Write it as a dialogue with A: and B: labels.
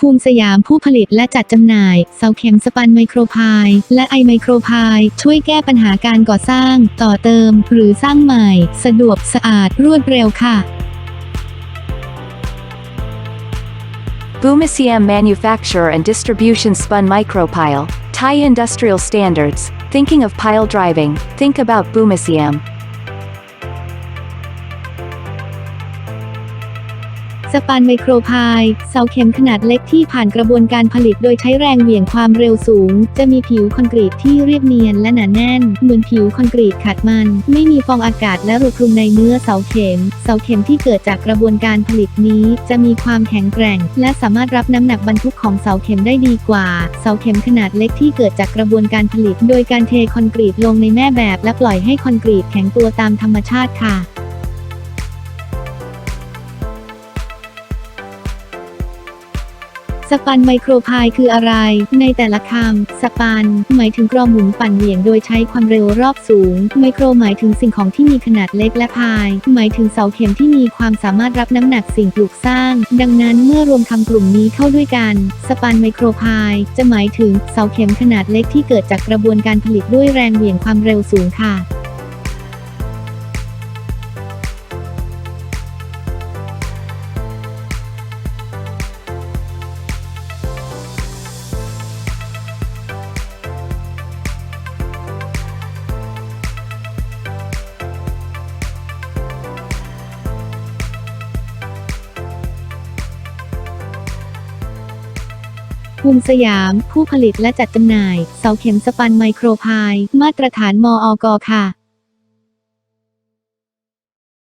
A: ภูมิสยามผู้ผลิตและจัดจำหน่าย เสาเข็มสปันไมโครพายและไอไมโครพายช่วยแก้ปัญหาการก่อสร้าง ต่อเติม หรือสร้างใหม่ สะดวกสะอาดรวดเร็วค่ะ
B: Boomiciam Manufacture and Distribution Spun Micropile, Thai Industrial Standards. Thinking of pile driving, think about Boomiciam.
A: สปันไมโครพาย เสาเข็มขนาดเล็กที่ผ่านกระบวนการผลิตโดยใช้แรงเหวี่ยงความเร็วสูง จะมีผิวคอนกรีตที่เรียบเนียนและหนาแน่น เหมือนผิวคอนกรีตขัดมัน ไม่มีฟองอากาศและรูคลุมในเนื้อเสาเข็ม เสาเข็มที่เกิดจากกระบวนการผลิตนี้ จะมีความแข็งแกร่ง และสามารถรับน้ำหนักบรรทุกของเสาเข็มได้ดีกว่า เสาเข็มขนาดเล็กที่เกิดจากกระบวนการผลิต โดยการเทคอนกรีตลงในแม่แบบ และปล่อยให้คอนกรีตแข็งตัวตามธรรมชาติค่ะ สปันไมโครพายคืออะไร ในแต่ละคำ สปัน หมายถึงกรองหมุนปั่นเหวี่ยงโดยใช้ความเร็วรอบสูง ไมโครหมายถึงสิ่งของที่มีขนาดเล็กและพาย หมายถึงเสาเข็มที่มีความสามารถรับน้ำหนักสิ่งปลูกสร้าง ดังนั้นเมื่อรวมคำกลุ่มนี้เข้าด้วยกัน สปันไมโครพาย จะหมายถึงเสาเข็มขนาดเล็กที่เกิดจากกระบวนการผลิตด้วยแรงเหวี่ยงความเร็วสูงค่ะ ภูมิสยาม ผู้ผลิตและจัดจำหน่าย เสาเข็มสปันไมโครพาย มาตรฐานมอกค่ะ